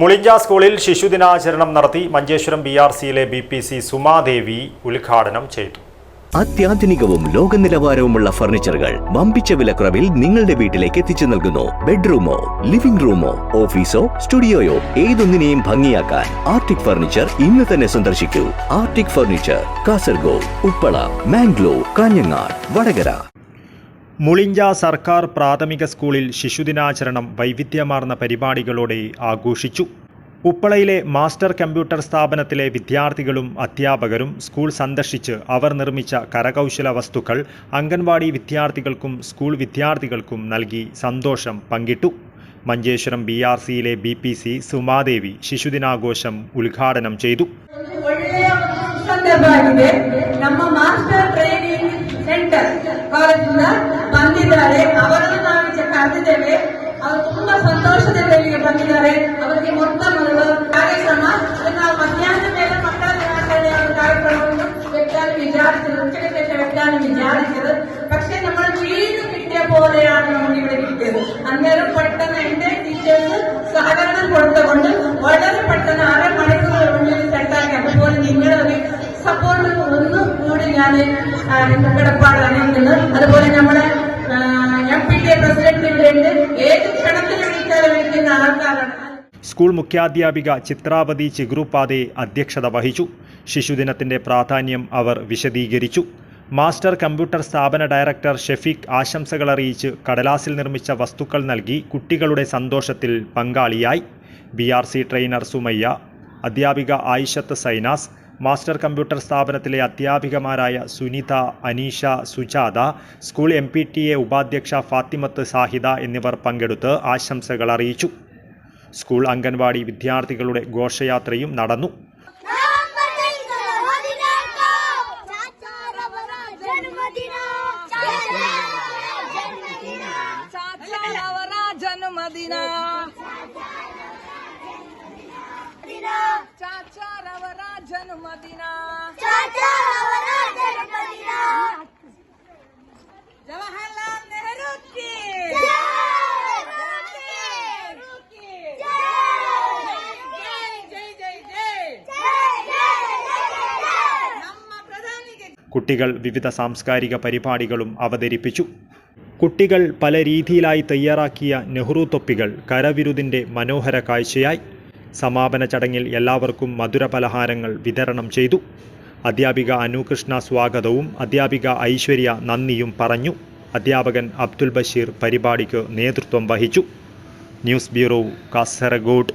മുളിഞ്ച സ്കൂളിൽ ശിശുദിനാചരണം നടത്തി മഞ്ചേശ്വരം ബി ആർ സിയിലെ ബി പി സി സുമാദേവി ഉദ്ഘാടനം ചെയ്തു. അത്യാധുനികവും ലോക നിലവാരവുമുള്ള ഫർണിച്ചറുകൾ വമ്പിച്ച വിലക്കുറവിൽ നിങ്ങളുടെ വീട്ടിലേക്ക് എത്തിച്ചു നൽകുന്നു. ബെഡ്റൂമോ ലിവിംഗ് റൂമോ ഓഫീസോ സ്റ്റുഡിയോയോ ഏതൊന്നിനെയും ഭംഗിയാക്കാൻ ആർട്ടിക് ഫർണിച്ചർ ഇന്ന് തന്നെ സന്ദർശിക്കൂ. Arctic furniture Kasaragod Uppala Mangalore Kanhangad Vadakara. മുളിഞ്ച സർക്കാർ പ്രാഥമിക സ്കൂളിൽ ശിശുദിനാചരണം വൈവിധ്യമാർന്ന പരിപാടികളോടെ ആഘോഷിച്ചു. ഉപ്പളയിലെ മാസ്റ്റർ കമ്പ്യൂട്ടർ സ്ഥാപനത്തിലെ വിദ്യാർത്ഥികളും അധ്യാപകരും സ്കൂൾ സന്ദർശിച്ച് അവർ നിർമ്മിച്ച കരകൗശല വസ്തുക്കൾ അംഗൻവാടി വിദ്യാർത്ഥികൾക്കും സ്കൂൾ വിദ്യാർത്ഥികൾക്കും നൽകി സന്തോഷം പങ്കിട്ടു. മഞ്ചേശ്വരം ബി ആർ സിയിലെ ബി പി സി സുമാദേവി ശിശുദിനാഘോഷം ഉദ്ഘാടനം ചെയ്തു. ಬಂದಿದ್ದಾರೆ ಅವರನ್ನು ನಾವು ಈಚೆ ಕರೆದಿದ್ದೇವೆ ಅವರು ತುಂಬಾ ಸಂತೋಷದಿಂದ ಇಲ್ಲಿಗೆ ಬಂದಿದ್ದಾರೆ ಅವರಿಗೆ ಮೊತ್ತ ಮೊದಲು ಕಾರ್ಯಕ್ರಮ ಅದು ನಾವು ಮಧ್ಯಾಹ್ನ ಮೇಲೆ ಮಕ್ಕಳ ದಿನಾಚರಣೆಯ ಒಂದು ಕಾರ್ಯಕ್ರಮವನ್ನು വെക്കാനും വിചാരിച്ചത് ഉച്ചയ്ക്ക് ശേഷം വെക്കാനും വിചാരിച്ചത് പക്ഷെ നമ്മൾ വീട് കിട്ടിയ പോലെയാണ് നമുക്ക് ഇവിടെ കിട്ടിയത് അന്നേരം പെട്ടെന്ന് എന്റെ ടീച്ചേഴ്സ് സഹകരണം കൊടുത്തുകൊണ്ട് വളരെ പെട്ടെന്ന് അരമണിക്കൂറിനുള്ളിൽ സെറ്റാക്കി അതുപോലെ നിങ്ങളുടെ ഒരു സപ്പോർട്ട് ഒന്നും കൂടി ഞാൻ കടപ്പാട് അറിയിക്കുന്നത് അതുപോലെ നമ്മുടെ സ്കൂൾ മുഖ്യാധ്യാപിക ചിത്രാവതി ചിഗ്രൂപ്പാതെ അധ്യക്ഷത വഹിച്ചു. ശിശുദിനത്തിന്റെ പ്രാധാന്യം അവർ വിശദീകരിച്ചു. മാസ്റ്റർ കമ്പ്യൂട്ടർ സ്ഥാപന ഡയറക്ടർ ഷെഫീഖ് ആശംസകൾ അറിയിച്ച് കടലാസിൽ നിർമ്മിച്ച വസ്തുക്കൾ നൽകി കുട്ടികളുടെ സന്തോഷത്തിൽ പങ്കാളിയായി. B R C trainer Sumayya അധ്യാപിക ആയിഷത്ത് സൈനാസ് മാസ്റ്റർ കമ്പ്യൂട്ടർ സ്ഥാപനത്തിലെ അധ്യാപികമാരായ Sunitha Aneesha Sujatha school M P T A ഉപാധ്യക്ഷ Fathimath Sahida എന്നിവർ പങ്കെടുത്ത് ആശംസകൾ അറിയിച്ചു. സ്കൂൾ അംഗൻവാടി വിദ്യാർത്ഥികളുടെ ഘോഷയാത്രയും നടന്നു. ജന്മദിന ജന്മദിന കുട്ടികൾ വിവിധ സാംസ്കാരിക പരിപാടികളും അവതരിപ്പിച്ചു. കുട്ടികൾ പല രീതിയിലായി തയ്യാറാക്കിയ നെഹ്റു തൊപ്പികൾ കരവിരുതിന്റെ മനോഹര കാഴ്ചയായി. സമാപന ചടങ്ങിൽ എല്ലാവർക്കും മധുര പലഹാരങ്ങൾ വിതരണം ചെയ്തു. അധ്യാപിക അനുകൃഷ്ണ സ്വാഗതവും അധ്യാപിക ഐശ്വര്യ നന്ദിയും പറഞ്ഞു. അധ്യാപകൻ അബ്ദുൽ ബഷീർ പരിപാടിക്ക് നേതൃത്വം വഹിച്ചു. News bureau Kasaragod.